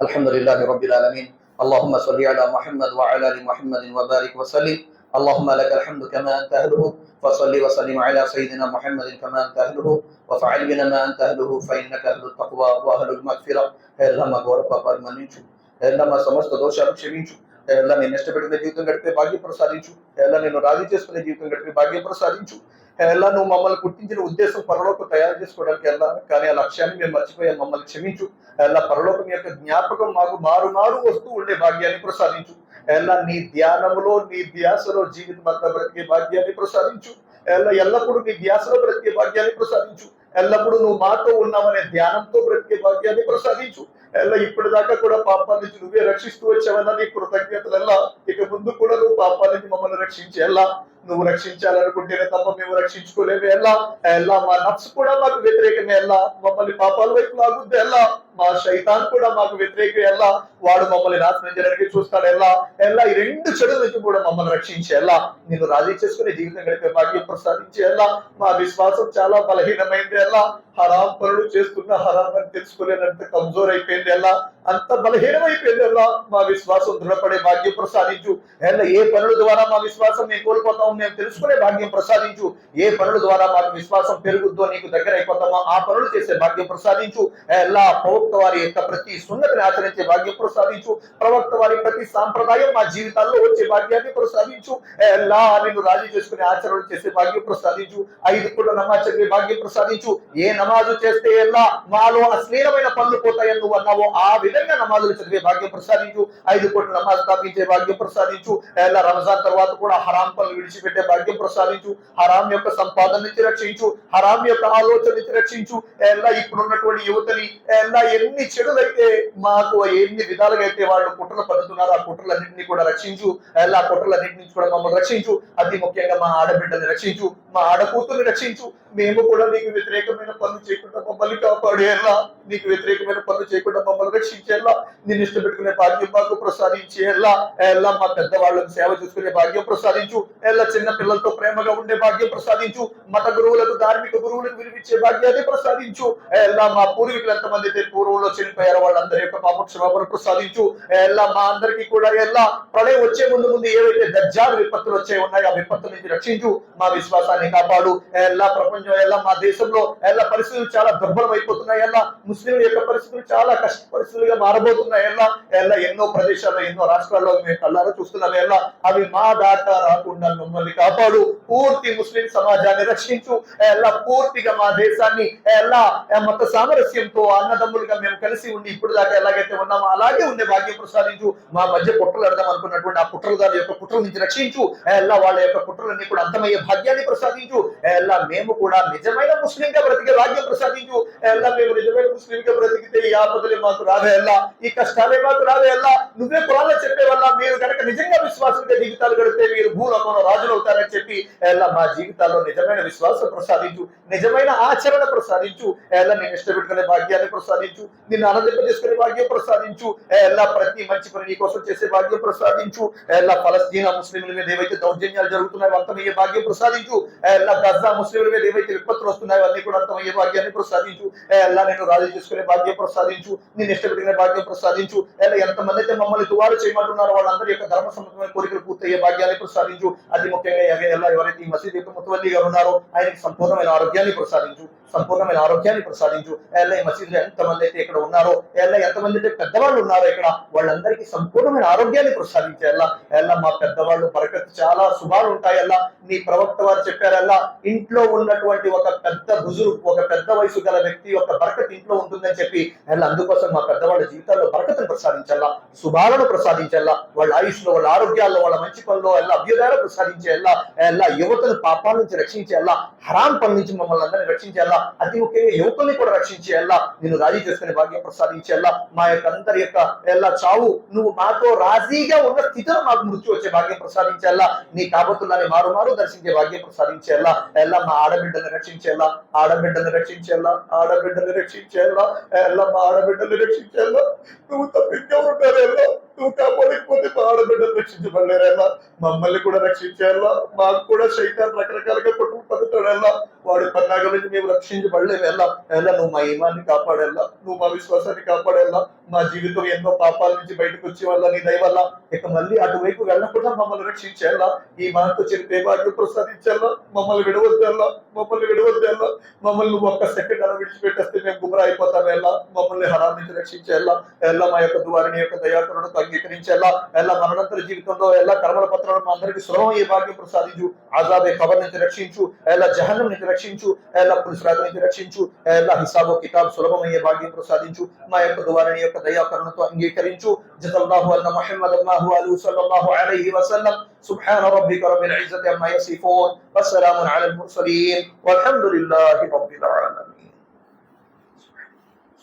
الحمد لله رب العالمين اللهم صل على محمد وعلى ال محمد وبارك وسلم اللهم لك الحمد كما انت اهله فصل وسلم على سيدنا محمد كما انت اهله وفعل بنا ما انت اهله فانك أهل التقوى واهل المغفره اللهم గౌరవ పరిమణించు ఎల్లమ్మ సమస్త దోషాలు క్షమించు ఎల్ల నేను ఇష్టపెట్టిన జీవితం గడిపే భాగ్యం ప్రసాదించు ఎల్ల నేను రాజీ చేసుకునే జీవితం గడిపే భాగ్యం ప్రసాదించు ఎలా నువ్వు మమ్మల్ని గుర్తించిన ఉద్దేశం పరలోకం తయారు చేసుకోవడానికి ఎలా? కానీ ఆ లక్ష్యాన్ని మేము మర్చిపోయాం. మమ్మల్ని క్షమించు. ఎలా? పరలోకం యొక్క జ్ఞాపకం మాకు మారు మారు వస్తూ ఉండే భాగ్యాన్ని ప్రసాదించు. ఎలా? నీ ధ్యానములో నీ ధ్యాసలో జీవితం అంతా బ్రతికే భాగ్యాన్ని ప్రసాదించు. ఎలా? ఎల్లప్పుడూ నీ ధ్యాసలో బ్రతికే భాగ్యాన్ని ప్రసాదించు. ఎల్లప్పుడూ నువ్వు మాతో ఉన్నావనే ధ్యానంతో బ్రతికే భాగ్యాన్ని ప్రసాదించు. ఎలా ఇప్పటిదాకా కూడా పాపాల నుంచి నువ్వే రక్షిస్తూ వచ్చావన్నా నీ కృతజ్ఞతలల్లా. ఇక ముందు కూడా నువ్వు పాపాల నుంచి మమ్మల్ని రక్షించి ఎలా నువ్వు రక్షించాలనుకుంటేనే తప్ప మేము రక్షించుకోలేము ఎలా ఎలా మా నఫ్స్ కూడా మాకు వ్యతిరేకమే ఎలా మమ్మల్ని పాపాల వైపు లాగుద్ది ఎలా మా శైతాన్ కూడా మాకు వ్యతిరేకం ఎలా వాడు మమ్మల్ని నాశనం చేయడానికి చూస్తాడు ఎలా ఎలా ఈ రెండు చెడుల నుంచి కూడా మమ్మల్ని రక్షించి ఎలా నిన్ను రాజీ చేసుకునే జీవితం గడిపే భాగ్యం ప్రసాదించి ఎలా మా విశ్వాసం చాలా బలహీనమైంది ఎలా హరాం పనులు చేస్తున్న హరాం అని తెలుసుకోలేనంత కమ్జోర్ అయిపోయింది ఎలా? అంత బలహీనమైపోయింది ఎలా మా విశ్వాసం దృఢపడే భాగ్యం ప్రసాదించు. ఎలా ఏ పనుల ద్వారా మా విశ్వాసం మేము కోల్పోతాం మేము తెలుసుకునే భాగ్యం ప్రసాదించు. ఏ పనుల ద్వారా మాకు విశ్వాసం పెరుగుద్దో నీకు దగ్గర అయిపోతామో ఆ పనులు చేసే భాగ్యం ప్రసాదించు. ఎలా ప్రవక్త వారి యొక్క ప్రతి సున్నతిని ఆచరించే భాగ్యం ప్రసాదించు. ప్రవక్త వారి ప్రతి సాంప్రదాయం మా జీవితాల్లో వచ్చే భాగ్యాన్ని ప్రసాదించు. ఎలా నిన్ను రాజీ చేసుకునే ఆచరణ చేసే భాగ్యం ప్రసాదించు. ఐదు కూడా నమాజ్ చదివే భాగ్యం ప్రసాదించు. ఏ నమాజు చేస్తే ఎలా మాలో అశ్లీలమైన పనులు పోతాయని నువ్వు అన్నావో ఆ విధంగా నమాజులు చదివే భాగ్యం ప్రసాదించు. ఐదు కోట్ల నమాజ్ స్థాపించే భాగ్యం ప్రసాదించు. ఎలా రంజాన్ తర్వాత కూడా హరాం పనులు విడిచిపెట్టే భాగ్యం ప్రసాదించు. హరాం యొక్క సంపాదన నుంచి రక్షించు హరాం యొక్క ఆలోచన నుంచి రక్షించు ఎలా ఇప్పుడున్నటువంటి యువతని ఎలా ఎన్ని చెడులైతే మాకు ఎన్ని విధాలుగా అయితే వాళ్ళు కుట్రలు పడుతున్నారు ఆ కుట్రలన్నింటినీ కూడా రక్షించు. ఎలా కుట్రలన్నింటి నుంచి కూడా మమ్మల్ని రక్షించు. అతి ముఖ్యంగా మా ఆడబిడ్డని రక్షించు. మా ఆడకూతుర్ని రక్షించు. మేము కూడా నీకు వ్యతిరేకమైన పనులు చేయకుండా మమ్మల్ని కాపాడేలా నీకు వ్యతిరేకమైన పనులు చేయకుండా మమ్మల్ని రక్షించేలా నేను ఇష్టపెట్టుకునే భాగ్యం మాకు ప్రసాదించి ఎలా ఎలా మా పెద్దవాళ్ళకు సేవ చేసుకునే భాగ్యం ప్రసాదించు ఎలా చిన్న పిల్లలతో ప్రేమగా ఉండే భాగ్యం ప్రసాదించు మత గురువులకు ధార్మిక గురువులకు వినిపించే భాగ్యాన్ని ప్రసాదించు ఎలా మా పూర్వీకులు ఎంతమంది అయితే పూర్వంలో చనిపోయారో వాళ్ళందరి యొక్క పాప క్షమాపణ ప్రసాదించు ఎలా మా అందరికీ కూడా ఎలా ప్రళయం వచ్చే ముందు ముందు ఏవైతే దర్జాలు విపత్తులు వచ్చే ఉన్నాయో ఆ విపత్తుల నుంచి రక్షించు మా విశ్వాసాన్ని కాపాడు ఎలా ప్రపంచం ఎలా మా దేశంలో ఎలా పరిస్థితులు చాలా దుర్బలం అయిపోతున్నాయి ఎలా ముస్లింల యొక్క పరిస్థితులు చాలా కష్ట పరిస్థితులు పరిస్థితులుగా మారబోతున్నాయి. ఎలా ఎలా ఎన్నో ప్రదేశాల్లో ఎన్నో రాష్ట్రాల్లో మేము కళ్ళారా చూస్తున్నాం ఎలా అవి మా దాకా రాకుండా మమ్మల్ని కాపాడు. పూర్తి ముస్లిం సమాజాన్ని రక్షించు. ఎలా పూర్తిగా మా దేశాన్ని ఎలా మత సామరస్యంతో అన్నదమ్ములుగా మేము కలిసి ఉండి ఇప్పుడు దాకా ఎలాగైతే ఉన్నామో అలాగే ఉండే భాగ్యం ప్రసాదించు. మా మధ్య కుట్రలు అడదాం అనుకున్నటువంటి ఆ కుట్రలు యొక్క కుట్రల నుంచి రక్షించు. ఎలా వాళ్ళ యొక్క కుట్రలన్నీ కూడా అంతమయ్యే భాగ్యాన్ని ప్రసాదించు. ఎలా మేము కూడా నిజమైన ముస్లింగా బ్రతికే భాగ్యం ప్రసాదించు. ఎలా మేము నిజమైన ముస్లింగా బ్రతికితే ఈ ఆపదలే మాకు రావే. ఎలా ఈ కష్టాలే మాకు రాదు ఎలా నువ్వే కురాల్లో చెప్పే వల్ల మీరు కనుక నిజంగా విశ్వాసంగా జీవితాలు గడిపితే మీరు భూలోకంలో రాజులు అవుతారని చెప్పి ఎలా మా జీవితాల్లో నిజమైన విశ్వాసం ప్రసాదించు నిజమైన ఆచరణ ప్రసాదించు ఎలా నేను ఇష్టపెట్టుకునే భాగ్యాన్ని ప్రసాదించు నిన్ను ఆనందింప చేసుకునే భాగ్యం ప్రసాదించు ఎలా ప్రతి మంచి పని నీకోసం చేసే భాగ్యం ప్రసాదించు ఎలా ఫలస్తీనా ముస్లింల మీద ఏవైతే దౌర్జన్యాలు జరుగుతున్నాయో అంతమయ్యే భాగ్యం ప్రసాదించు ఎలా గజా ముస్లింల మీద ఏవైతే విపత్తులు వస్తున్నాయో అన్ని కూడా అంతమయ్యే భాగ్యాన్ని ప్రసాదించు ఎలా నేను రాజు చేసుకునే భాగ్యం ప్రసాదించు నేను ఇష్టపెట్టుకునే భాగ్యం ప్రసాదించు లేదా ఎంతమంది అయితే మమ్మల్ని దువారు చేయమంటున్నారో వాళ్ళందరి యొక్క ధర్మ సంబంధమైన కోరికలు పూర్తయ్యే భాగ్యాన్ని ప్రసాదించు అది ముఖ్యంగా ఎలా ఎవరైతే ఈ మసీద్ యొక్క ముతవల్లిగా ఉన్నారో ఆయనకి సంపూర్ణమైన ఆరోగ్యాన్ని ప్రసాదించు సంపూర్ణమైన ఆరోగ్యాన్ని ప్రసాదించు ఈ మసీదులో ఎంతమంది అయితే ఇక్కడ ఉన్నారో ఎలా ఎంతమంది అయితే పెద్దవాళ్ళు ఉన్నారో ఇక్కడ వాళ్ళందరికీ సంపూర్ణమైన ఆరోగ్యాన్ని ప్రసాదించేలా ఎలా మా పెద్దవాళ్ళు బరకత్ చాలా శుభాలు ఉంటాయల్లా నీ ప్రవక్త వారు చెప్పారల్లా ఇంట్లో ఉన్నటువంటి ఒక పెద్ద బుజురు ఒక పెద్ద వయసు గల వ్యక్తి యొక్క బరకత్ ఇంట్లో ఉంటుందని చెప్పి ఎలా అందుకోసం మా పెద్దవాళ్ళు జీవితాల్లో బరకతను ప్రసాదించాలా శుభాలను ప్రసాదించాలా వాళ్ళ ఆయుష్లో వాళ్ళ ఆరోగ్యాల్లో వాళ్ళ మంచి పనుల్లో ఎలా అభ్యుదయాలు ప్రసాదించేలా ఎలా యువతను పాపాల నుంచి రక్షించేలా హరాం పనుల నుంచి మమ్మల్ని అందరినీ రక్షించేలా అతి ముఖ్యంగా యువకుల్ని కూడా రక్షించేలా నేను రాజీ చేసుకునే భాగ్యం ప్రసాదించేలా మా యొక్క అందరి యొక్క ఎలా చావు నువ్వు మాతో రాజీగా ఉన్న స్థితిలో మాకు మృత్యు వచ్చే భాగ్యం ప్రసాదించేలా నీ కాబోతుల్లాని మారు మారు దర్శించే భాగ్యం ప్రసాదించేలా ఎలా మా ఆడబిడ్డను రక్షించేలా ఆడబిడ్డను రక్షించేలా ఆడబిడ్డను రక్షించేలా ఎలా మా ఆడబిడ్డను రక్షించేలా. నువ్వు తప్ప ఇంకెవరుంటారు ఎలా నువ్వు కాపాడకపోతే మా ఆడబిడ్డలు రక్షించబడలేరల్లా మమ్మల్ని కూడా రక్షించేలా మాకు కూడా శైతాన్ రకరకాలుగా కొట్టుకు పదుతాడల్లా వాడి పన్నాగల నుంచి మేము రక్షించబడలేము ఎలా నువ్వు మా ఈమాన్ని కాపాడేలా నువ్వు మా విశ్వాసాన్ని కాపాడేలా మా జీవితం ఎన్నో పాపాల నుంచి బయటకు వచ్చే వల్ల నీ దయవల్ల. ఇక మళ్ళీ అటువైపు వెళ్ళకుండా మమ్మల్ని రక్షించేలా ఈ మాటతో చెప్పే వాటిని ప్రసాదించేలా మమ్మల్ని విడవద్దేలా మమ్మల్ని విడవద్దేలా మమ్మల్ని ఒక్క సెకండ్ అలా విడిచిపెట్టేస్తే మేము గుమరా అయిపోతాం ఎలా మమ్మల్ని హరాన్ని రక్షించేలా ఎలా మా యొక్క ద్వారిని యొక్క దయాకరణకు అంగీకరించేలా ఎలా మరణంతర జీవితంలో ఎలా కర్మల పత్రాలను మా అందరికీ సులభం ఈ భాగ్యం ప్రసాదించు ఆజాబే ఖబర్ నుంచి రక్షించు ఎలా జహన్నం నుంచి రక్షించు ఎలా పురుషురాల నుంచి రక్షించు ఎలా హిసాబు కితాబ్ సులభమయ్యే భాగ్యం ప్రసాదించు మా యొక్క ద్వారిని యొక్క దయాకరణతో అంగీకరించు జతల్లాహు అన్న ముహమ్మద్ అల్లాహు అలూ సల్లల్లాహు అలైహి వసల్లం سبحان ربك رب العزة عما يصفون والسلام على المرسلين والحمد لله رب العالمين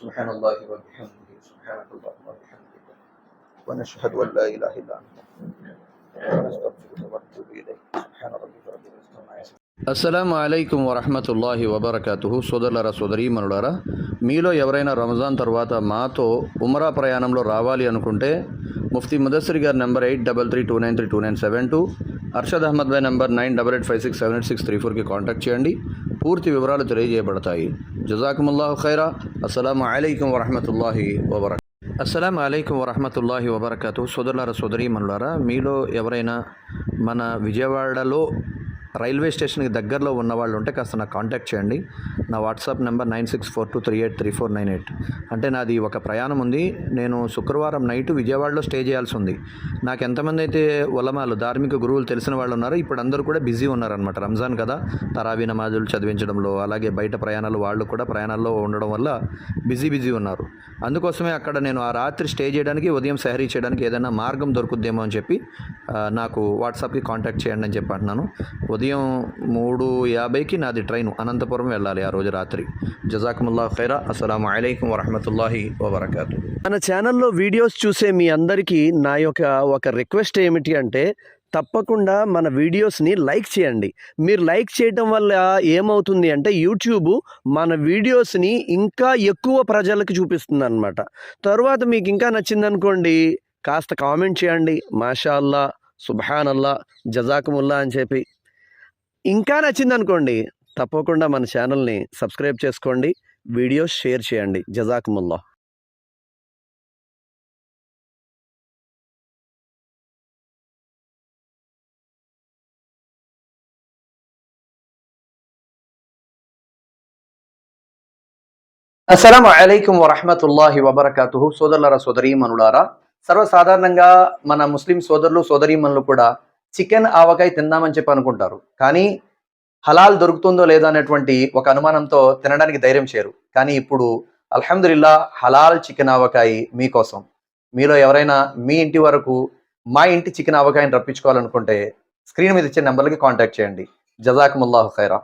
سبحان الله وبحمده سبحانك اللهم وبحمدك ونشهد ان لا اله الا انت ونستغفرك ونتوب اليك سبحان ربك رب العزة عما يصفون అస్సలం అయికం వరహమతుల్లాహి వబర్కతు సోదరులరా సోదరీమనులారా మీలో ఎవరైనా రంజాన్ తర్వాత మాతో ఉమరా ప్రయాణంలో రావాలి అనుకుంటే ముఫ్తీ ముదస్సిర్ గారి number eight double three two nine three two nine seven two Arshad Ahmed by number nine double eight five six seven eight six three ఫోర్కి కాంటాక్ట్ చేయండి పూర్తి వివరాలు తెలియజేయబడతాయి జజాకుముల్లాహు ఖైరా అస్సలం అయికం వరహమతుల్లాహి వబర్క అస్సలం అయికం వరహమతుల్లాహి వబర్కతు. సోదరులారా సోదరీమనులారా మీలో ఎవరైనా మన విజయవాడలో రైల్వే స్టేషన్కి దగ్గరలో ఉన్న వాళ్ళు ఉంటే కాస్త నాకు కాంటాక్ట్ చేయండి. నా WhatsApp number nine six four two three eight three four nine eight. అంటే నాది ఒక ప్రయాణం ఉంది. నేను శుక్రవారం నైట్ విజయవాడలో స్టే చేయాల్సి ఉంది. నాకు ఎంతమంది అయితే ఉలమాలు ధార్మిక గురువులు తెలిసిన వాళ్ళు ఉన్నారో ఇప్పుడు అందరూ కూడా బిజీ ఉన్నారనమాట రంజాన్ కదా. తరావీ నమాజులు చదివించడంలో అలాగే బయట ప్రయాణాలు వాళ్ళు కూడా ప్రయాణాల్లో ఉండడం వల్ల బిజీ బిజీ ఉన్నారు. అందుకోసమే అక్కడ నేను ఆ రాత్రి స్టే చేయడానికి ఉదయం సహరీ చేయడానికి ఏదైనా మార్గం దొరుకుద్దేమో అని చెప్పి నాకు వాట్సాప్కి కాంటాక్ట్ చేయండి అని చెప్పి అంటున్నాను. ఉదయం మూడు యాభైకి నాది ట్రైన్ అనంతపురం వెళ్ళాలి ఆ రోజు రాత్రి. జజాకుముల్లా ఖైరా. అస్సలం అయికం వరహమతుల్లాహి వబర్కాతు. మన ఛానల్లో వీడియోస్ చూసే మీ అందరికీ నా యొక్క ఒక రిక్వెస్ట్ ఏమిటి అంటే తప్పకుండా మన వీడియోస్ని లైక్ చేయండి. మీరు లైక్ చేయటం వల్ల ఏమవుతుంది అంటే యూట్యూబ్ మన వీడియోస్ని ఇంకా ఎక్కువ ప్రజలకు చూపిస్తుంది అనమాట తర్వాత మీకు ఇంకా నచ్చిందనుకోండి కాస్త కామెంట్ చేయండి. మాషా సుభానల్లా సుబ్హాన్ అల్లా జజాకుముల్లా అని చెప్పి ఇంకా నచ్చిందనుకోండి తప్పకుండా మన ఛానల్ని సబ్స్క్రైబ్ చేసుకోండి వీడియోస్ షేర్ చేయండి. జజాకుముల్లా. అస్సలం అలైకుం వరహమతుల్లాహి వబర్కాతు సోదరులరా సోదరీమనులారా సర్వసాధారణంగా మన ముస్లిం సోదరులు సోదరీమణులు కూడా చికెన్ ఆవకాయ తిందామని చెప్పి అనుకుంటారు. కానీ హలాల్ దొరుకుతుందో లేదో అనేటువంటి ఒక అనుమానంతో తినడానికి ధైర్యం చేయరు. కానీ ఇప్పుడు అల్హమ్దుల్లా హలాల్ చికెన్ ఆవకాయ మీకోసం. మీలో ఎవరైనా మీ ఇంటి వరకు మా ఇంటి చికెన్ ఆవకాయని రప్పించుకోవాలనుకుంటే స్క్రీన్ మీద ఇచ్చే నెంబర్లకి కాంటాక్ట్ చేయండి. జజాకుముల్లాహు ఖైరా.